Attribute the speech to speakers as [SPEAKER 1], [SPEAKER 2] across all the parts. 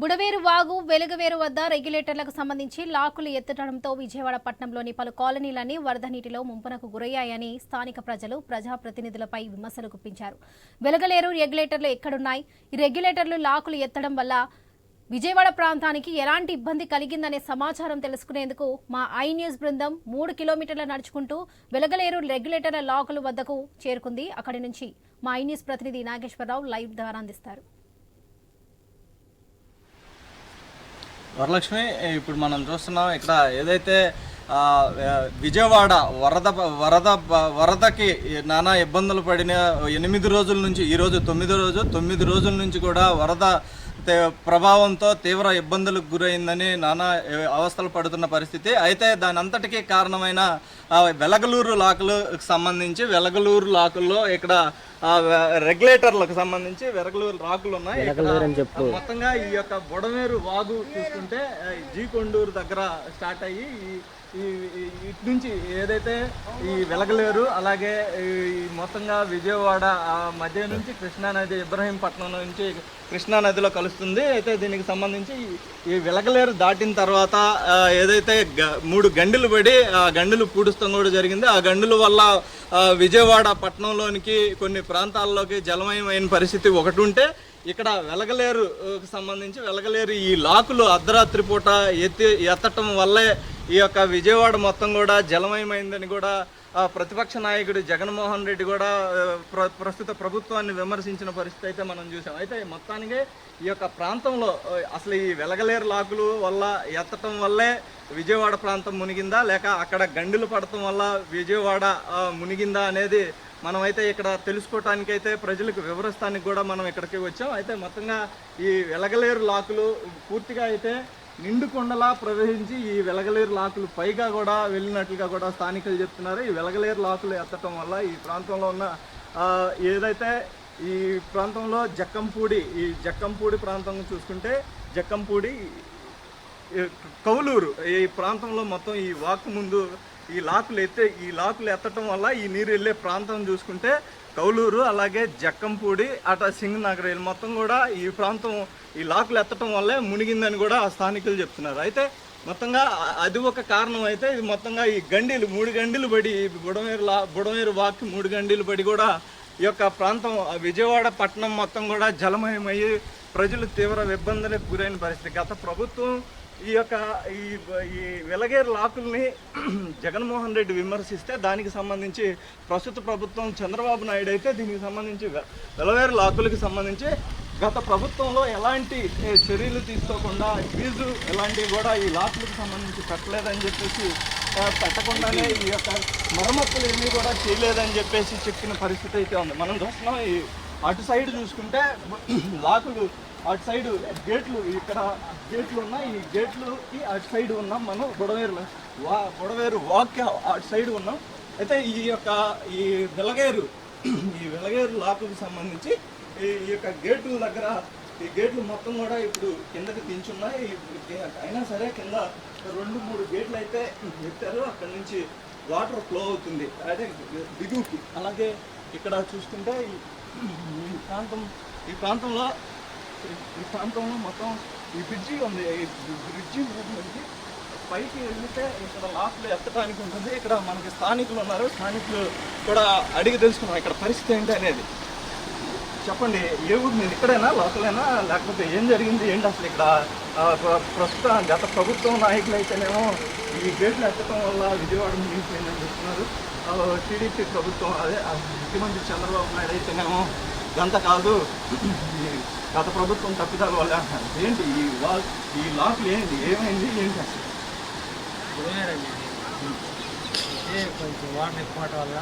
[SPEAKER 1] బుడవేరు వాగు వెలుగువేరు వద్ద రెగ్యులేటర్లకు సంబంధించి లాకులు ఎత్తడంతో విజయవాడ పట్టణంలోని పలు కాలనీలన్నీ వరద నీటిలో ముంపునకు గురయ్యాయని స్థానిక ప్రజలు ప్రజాప్రతినిధులపై విమర్శలు గుప్పించారు. వెలగలేరు రెగ్యులేటర్లు ఎక్కడున్నాయి? ఈ రెగ్యులేటర్లు లాకులు ఎత్తడం వల్ల విజయవాడ ప్రాంతానికి ఎలాంటి ఇబ్బంది కలిగిందనే సమాచారం తెలుసుకునేందుకు మా ఐ న్యూస్ బృందం మూడు కిలోమీటర్ల నడుచుకుంటూ వెలగలేరు రెగ్యులేటర్ల లాకుల వద్దకు చేరుకుంది. అక్కడి నుంచి మా ఐ న్యూస్ ప్రతినిధి నాగేశ్వరరావు లైవ్ ద్వారా అందిస్తారు.
[SPEAKER 2] వరలక్ష్మి ఇప్పుడు మనం చూస్తున్నాం ఇక్కడ ఏదైతే విజయవాడ వరద వరద వరదకి నానా ఇబ్బందులు పడిన ఎనిమిది రోజుల నుంచి ఈరోజు తొమ్మిదో రోజు తొమ్మిది రోజుల నుంచి కూడా వరద ప్రభావంతో తీవ్ర ఇబ్బందులకు గురైందని నానా అవస్థలు పడుతున్న పరిస్థితి. అయితే దాని అంతటికీ కారణమైన వెలగలూరు లాకులకు సంబంధించి వెలగలూరు లాకుల్లో ఇక్కడ రెగ్యులేటర్లకు సంబంధించి వెలగలూరు లాకులు ఉన్నాయి. మొత్తంగా ఈ యొక్క బుడమేరు వాగు చూసుకుంటే జీ కొండూరు దగ్గర స్టార్ట్ అయ్యి ఇటు నుంచి ఏదైతే ఈ వెలగలేరు అలాగే ఈ మొత్తంగా విజయవాడ మధ్య నుంచి కృష్ణానది ఇబ్రహీంపట్నం నుంచి కృష్ణా నదిలో కలుస్తుంది. అయితే దీనికి సంబంధించి ఈ- వెలగలేరు దాటిన తర్వాత ఏదైతే గ- మూడు గండిలు పడి ఆ గండిలు పూడుస్తాం కూడా జరిగింది. ఆ గండుల వల్ల విజయవాడ పట్టణంలోనికి కొన్ని ప్రాంతాల్లోకి జలమయమైన పరిస్థితి ఒకటి ఉంటే ఇక్కడ వెలగలేరు సంబంధించి వెలగలేరు ఈ లాకులు అర్ధరాత్రి పూట ఎత్తి ఎత్తటం వల్లే ఈ యొక్క విజయవాడ మొత్తం కూడా జలమయమైందని కూడా ప్రతిపక్ష నాయకుడు జగన్మోహన్ రెడ్డి కూడా ప్ర ప్రస్తుత ప్రభుత్వాన్ని విమర్శించిన పరిస్థితి అయితే మనం చూసాం. అయితే మొత్తానికి ఈ యొక్క ప్రాంతంలో అసలు ఈ వెలగలేరు లాకులు వల్ల ఎత్తటం వల్లే విజయవాడ ప్రాంతం మునిగిందా? లేక అక్కడ గండులు పడటం వల్ల విజయవాడ మునిగిందా అనేది మనమైతే ఇక్కడ తెలుసుకోవటానికైతే ప్రజలకు వివరిస్తానికి కూడా మనం ఇక్కడికి వచ్చాం. అయితే మొత్తంగా ఈ వెలగలేరు లాకులు పూర్తిగా అయితే నిండు కొండలా ప్రవహించి ఈ వెలగలేరు లాకులు పైగా కూడా వెళ్ళినట్లుగా కూడా స్థానికులు చెప్తున్నారు. ఈ వెలగలేరు లాకులు ఎత్తటం వల్ల ఈ ప్రాంతంలో ఉన్న ఏదైతే ఈ ప్రాంతంలో జక్కంపూడి ఈ జక్కంపూడి ప్రాంతం చూసుకుంటే జక్కంపూడి కౌలూరు ఈ ప్రాంతంలో మొత్తం ఈ వాక్ ముందు ఈ లాకులు ఎత్తే ఈ లాకులు ఎత్తటం వల్ల ఈ నీరు వెళ్ళే ప్రాంతం చూసుకుంటే కౌలూరు అలాగే జక్కంపూడి అట సింగనగర్ వీళ్ళు మొత్తం కూడా ఈ ప్రాంతం ఈ లాకులు ఎత్తటం వల్లే మునిగిందని కూడా ఆ స్థానికులు చెప్తున్నారు. అయితే మొత్తంగా అది ఒక కారణం అయితే ఇది మొత్తంగా ఈ గండీలు మూడు గండీలు పడి బుడమేరు లా బుడమేరు వాక్కి మూడు గండీలు పడి కూడా ఈ యొక్క ప్రాంతం విజయవాడ పట్టణం మొత్తం కూడా జలమయమయ్యి ప్రజలు తీవ్ర ఇబ్బందులకు గురైన పరిస్థితి. గత ప్రభుత్వం ఈ యొక్క ఈ ఈ వెలగేరు లాకుల్ని జగన్మోహన్ రెడ్డి విమర్శిస్తే దానికి సంబంధించి ప్రస్తుత ప్రభుత్వం చంద్రబాబు నాయుడు అయితే దీనికి సంబంధించి వె- వెలవేరు లాకులకి సంబంధించి గత ప్రభుత్వంలో ఎలాంటి చర్యలు తీసుకోకుండా ఫీజు ఎలాంటివి కూడా ఈ లాకులకు సంబంధించి పెట్టలేదని చెప్పేసి పెట్టకుండానే ఈ యొక్క మరమ్మతులు ఏమీ కూడా చేయలేదని చెప్పేసి చెప్పిన పరిస్థితి అయితే ఉంది. మనం చూస్తున్నాం ఈ అటు సైడ్ చూసుకుంటే లాకులు అటు సైడ్ గేట్లు ఇక్కడ గేట్లు ఉన్నాయి. ఈ గేట్లుకి అటు సైడ్ ఉన్నాం మనం బుడవేరు వా బుడవేరు వాక్ అటు సైడ్ ఉన్నాం. అయితే ఈ యొక్క ఈ వెలగేరు ఈ వెలగేరు లాకుకు సంబంధించి ఈ యొక్క గేట్ల దగ్గర ఈ గేట్లు మొత్తం కూడా ఇప్పుడు కిందకి దించున్నాయి. అయినా సరే కింద రెండు మూడు గేట్లు అయితే ఎత్తారు. అక్కడ నుంచి వాటర్ ఫ్లో అవుతుంది. అదే దిగువకి. అలాగే ఇక్కడ చూస్తుంటే ఈ ప్రాంతం ఈ ప్రాంతంలో ఈ ప్రాంతంలో మొత్తం ఈ బ్రిడ్జి ఉంది. ఈ బ్రిడ్జి నుంచి పైకి వెళ్తే ఇక్కడ లాస్ట్లో ఎత్తడానికి ఉంటుంది. ఇక్కడ మనకి స్థానికులు ఉన్నారు. స్థానికులు కూడా అడిగి తెలుసుకున్నాం ఇక్కడ పరిస్థితి ఏంటి అనేది. చెప్పండి ఏ ఊరు మీరు ఇక్కడైనా లోకలేనా లేకపోతే ఏం జరిగింది ఏంటి అసలు ఇక్కడ? ప్రస్తుతం గత ప్రభుత్వం నాయకులు అయితేనేమో ఈ గేట్లు ఎత్తడం వల్ల విజయవాడ ముగిపోయిందని చెప్తున్నారు. టీడీపీ ప్రభుత్వం అదే ముఖ్యమంత్రి చంద్రబాబు నాయుడు అయితేనేమో గంత కాదు. గత ప్రభుత్వం తప్పిదాల వల్ల ఏంటి ఈ వా ఈ లాకులు ఏంటి? ఏమైంది? ఏంటి అసలు?
[SPEAKER 3] కొంచెం వాటర్ ఎక్కువ వల్ల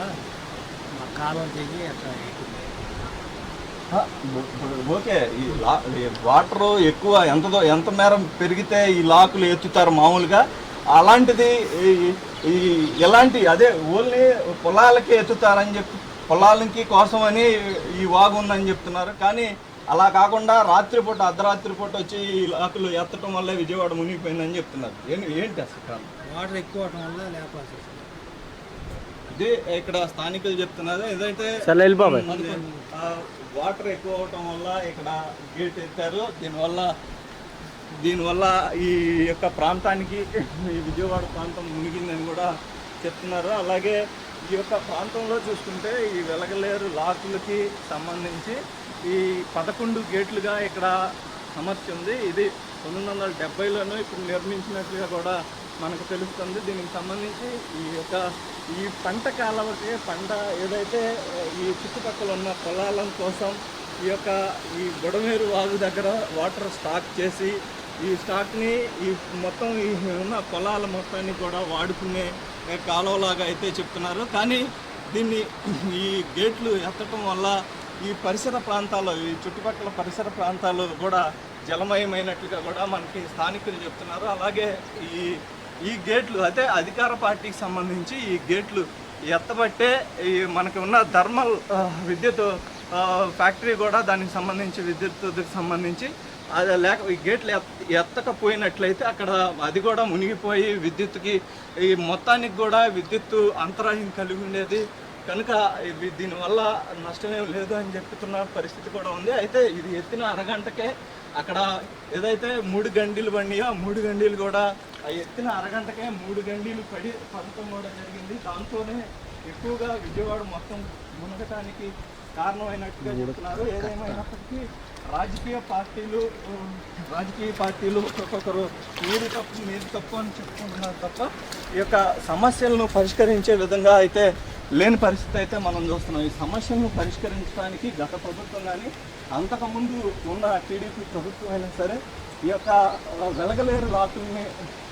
[SPEAKER 3] మా కాలం దిగి అట్లా
[SPEAKER 2] ఓకే. ఈ లా వాటర్ ఎక్కువ ఎంత ఎంత మేర పెరిగితే ఈ లాకులు ఎత్తుతారు మామూలుగా? అలాంటిది ఈ- ఈ ఎలాంటి అదే ఓన్లీ పొలాలకి ఎత్తుతారని చెప్పి పొలాలకి కోసం అని ఈ వాగు ఉందని చెప్తున్నారు. కానీ అలా కాకుండా రాత్రిపూట అర్ధరాత్రి పూట వచ్చి ఈ లాకులు ఎత్తటం వల్ల విజయవాడ మునిగిపోయిందని చెప్తున్నారు. ఏంటి ఏంటి అసలు కారణం?
[SPEAKER 3] వాటర్ ఎక్కువ అవటం వల్ల లేపాల్సి వచ్చింది
[SPEAKER 2] ఇది ఇక్కడ స్థానికులు చెప్తున్నారు. ఏదైతే ఆ, వాటర్ ఎక్కువ అవటం వల్ల ఇక్కడ గేట్ ఎత్తారు. దీనివల్ల దీనివల్ల ఈ యొక్క ప్రాంతానికి ఈ విజయవాడ ప్రాంతం మునిగిందని కూడా చెప్తున్నారు. అలాగే ఈ యొక్క ప్రాంతంలో చూసుకుంటే ఈ వెలగలేరు లాకులకి సంబంధించి ఈ పదకొండు గేట్లుగా ఇక్కడ సమస్య ఉంది. ఇది పంతొమ్మిది వందల డెబ్బైలోనూ ఇప్పుడు నిర్మించినట్లుగా కూడా మనకు తెలుస్తుంది. దీనికి సంబంధించి ఈ యొక్క ఈ పంట కాలంకి పంట ఏదైతే ఈ చుట్టుపక్కల ఉన్న పొలాల కోసం ఈ యొక్క ఈ బుడమేరు వాగు దగ్గర వాటర్ స్టాక్ చేసి ఈ స్టాక్ని ఈ మొత్తం ఈ ఉన్న పొలాల మొత్తాన్ని కూడా వాడుకునే కాలువలాగా అయితే చెప్తున్నారు. కానీ దీన్ని ఈ గేట్లు ఎత్తటం వల్ల ఈ పరిసర ప్రాంతాల్లో ఈ చుట్టుపక్కల పరిసర ప్రాంతాలు కూడా జలమయమైనట్లుగా కూడా మనకి స్థానికులు చెప్తున్నారు. అలాగే ఈ ఈ గేట్లు అయితే అధికార పార్టీకి సంబంధించి ఈ గేట్లు ఎత్తబట్టే ఈ మనకి ఉన్న థర్మల్ విద్యుత్ ఫ్యాక్టరీ కూడా దానికి సంబంధించి విద్యుత్కి సంబంధించి అది లేక ఈ గేట్లు ఎత్ ఎత్తకపోయినట్లయితే అక్కడ అది కూడా మునిగిపోయి విద్యుత్తుకి ఈ మొత్తానికి కూడా విద్యుత్తు అంతరాయం కలిగి ఉండేది. కనుక ఇవి దీనివల్ల నష్టమేం లేదు అని చెప్తున్న పరిస్థితి కూడా ఉంది. అయితే ఇది ఎత్తిన అరగంటకే అక్కడ ఏదైతే మూడు గండీలు ఆ మూడు గండీలు కూడా ఆ ఎత్తిన అరగంటకే మూడు గండీలు పడి పడటం కూడా జరిగింది. దాంతోనే ఎక్కువగా విజయవాడ మొత్తం మునగటానికి కారణమైనట్టుగా చెప్తున్నారు. ఏదేమైనప్పటికీ రాజకీయ పార్టీలు రాజకీయ పార్టీలు ఒక్కొక్కరు మీరు తప్పు మీరు తప్పు అని చెప్పుకుంటున్నారు తప్ప ఈ యొక్క సమస్యలను పరిష్కరించే విధంగా అయితే లేని పరిస్థితి అయితే మనం చూస్తున్నాం. ఈ సమస్యలను పరిష్కరించడానికి గత ప్రభుత్వం కానీ అంతకుముందు ఉన్న టీడీపీ ప్రభుత్వం అయినా సరే ఈ యొక్క వెలగలేరు లాకుల్ని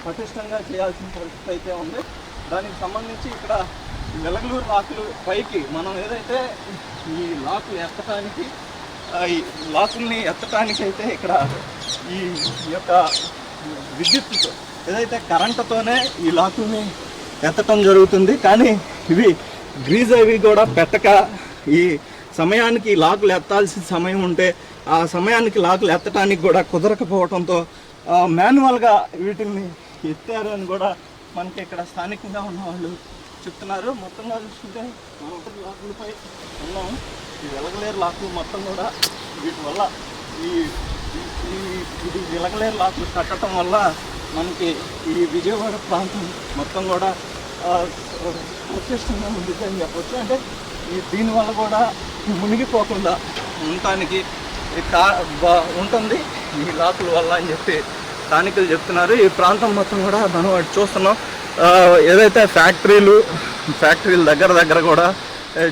[SPEAKER 2] పటిష్టంగా చేయాల్సిన పరిస్థితి అయితే ఉంది. దానికి సంబంధించి ఇక్కడ వెలగలూరు లాకులు పైకి మనం ఏదైతే ఈ లాకులు ఎత్తడానికి ఈ లాకుల్ని ఎత్తడానికి అయితే ఇక్కడ ఈ యొక్క విద్యుత్తుతో ఏదైతే కరెంటుతోనే ఈ లాకుల్ని ఎత్తటం జరుగుతుంది కానీ ఇవి గ్రీజ్ అవి కూడా పెట్టక ఈ సమయానికి ఈ లాకులు ఎత్తాల్సిన సమయం ఉంటే ఆ సమయానికి లాకులు ఎత్తడానికి కూడా కుదరకపోవడంతో మాన్యువల్గా వీటిని ఎత్తారు అని కూడా మనకి ఇక్కడ స్థానికంగా ఉన్న వాళ్ళు చెప్తున్నారు. మొత్తంగా చూసుకుంటే మన లాకులపై ఉన్నాము ఈ వెలగలేరు లాకులు మొత్తం కూడా వీటి వల్ల ఈ ఈ- ఇది వెలగలేరు లాకులు కట్టడం వల్ల మనకి ఈ విజయవాడ ప్రాంతం మొత్తం కూడా ప్రత్యక్షంగా ఉంది అని చెప్పొచ్చు. అంటే ఈ దీనివల్ల కూడా మునిగిపోకుండా ఉండటానికి కా బా- ఉంటుంది ఈ లాకుల వల్ల అని చెప్పి స్థానికులు చెప్తున్నారు. ఈ ప్రాంతం మొత్తం కూడా మనం చూస్తున్నాం. ఏదైతే ఫ్యాక్టరీలు ఫ్యాక్టరీల దగ్గర దగ్గర కూడా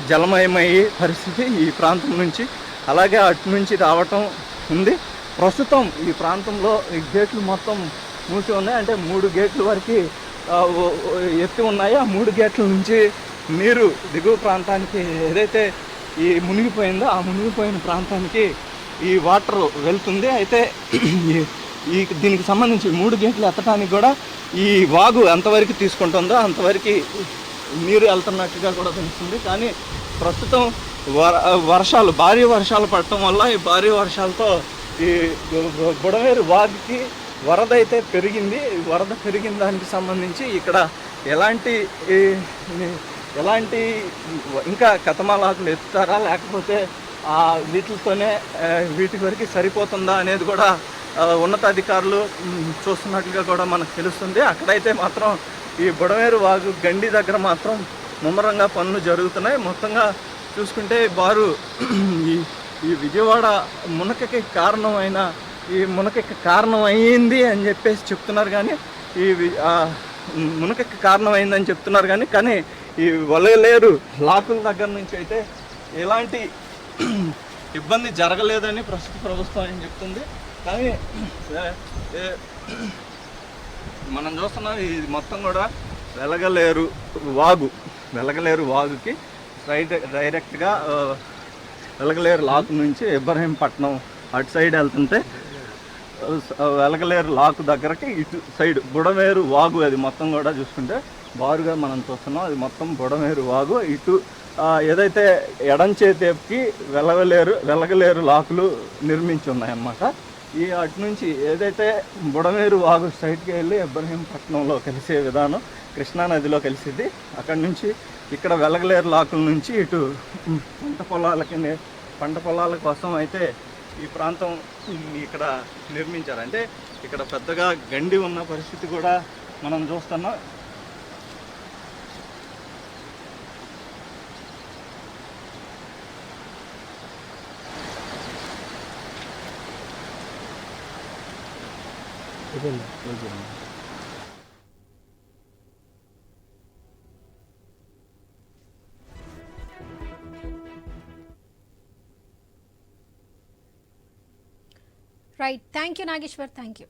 [SPEAKER 2] జలమయమయ్యే పరిస్థితి ఈ ప్రాంతం నుంచి అలాగే అటు నుంచి రావటం ఉంది. ప్రస్తుతం ఈ ప్రాంతంలో ఈ గేట్లు మొత్తం మూసి ఉన్నాయి. అంటే మూడు గేట్ల వరకు ఎత్తి ఉన్నాయి. ఆ మూడు గేట్ల నుంచి నీరు దిగువ ప్రాంతానికి ఏదైతే ఈ మునిగిపోయిందో ఆ మునిగిపోయిన ప్రాంతానికి ఈ వాటర్ వెళ్తుంది. అయితే ఈ- దీనికి సంబంధించి మూడు గేట్లు ఎత్తడానికి కూడా ఈ వాగు ఎంతవరకు తీసుకుంటుందో అంతవరకు నీరు వెళ్తున్నట్టుగా కూడా తెలుస్తుంది. కానీ ప్రస్తుతం వర వర్షాలు భారీ వర్షాలు పడటం వల్ల ఈ భారీ వర్షాలతో ఈ బుడమేరు వాగుకి వరద అయితే పెరిగింది. వరద పెరిగిన దానికి సంబంధించి ఇక్కడ ఎలాంటి ఎలాంటి ఇంకా కథమాలాకులు ఎత్తుతారా? లేకపోతే ఆ వీటితోనే వీటి వరకు సరిపోతుందా అనేది కూడా ఉన్నతాధికారులు చూస్తున్నట్లుగా కూడా మనకు తెలుస్తుంది. అక్కడైతే మాత్రం ఈ బుడమేరు వాగు గండి దగ్గర మాత్రం ముమ్మరంగా పనులు జరుగుతున్నాయి. మొత్తంగా చూసుకుంటే వారు ఈ ఈ విజయవాడ మునకకి కారణమైన ఈ మునకకి కారణం అయ్యింది అని చెప్పేసి చెప్తున్నారు కానీ ఈ వి- మునకకి కారణం అయిందని చెప్తున్నారు కానీ కానీ ఈ వలయలేరు లాకుల దగ్గర నుంచి అయితే ఎలాంటి ఇబ్బంది జరగలేదని ప్రస్తుత ప్రభుత్వం అని చెప్తుంది. కానీ మనం చూస్తున్నాం ఇది మొత్తం కూడా వెలగలేరు వాగు. వెలగలేరు వాగుకి స్ట్రైట్ డైరెక్ట్గా వెలగలేరు లాక్ నుంచి ఇబ్రహీంపట్నం అటు సైడ్ వెళ్తుంటే వెలగలేరు లాక్ దగ్గరకి ఇటు సైడ్ బుడమేరు వాగు అది మొత్తం కూడా చూసుకుంటే బారుగా మనం చూస్తున్నాం. అది మొత్తం బుడమేరు వాగు. ఇటు ఏదైతే ఎడం వెలగలేరు వెలగలేరు లాకులు నిర్మించి ఉన్నాయన్నమాట. ఈ అటు నుంచి ఏదైతే బుడమేరు వాగు సైడ్కి వెళ్ళి ఇబ్రహీంపట్నంలో కలిసే విధానం కృష్ణా నదిలో అక్కడి నుంచి ఇక్కడ వెలగలేరు లాకుల నుంచి ఇటు పంట పొలాలకి పంట పొలాల కోసం అయితే ఈ ప్రాంతం ఇక్కడ నిర్మించారు. అంటే ఇక్కడ పెద్దగా గండి ఉన్న పరిస్థితి కూడా మనం చూస్తున్నాం.
[SPEAKER 1] Right thank you Nageshwar thank you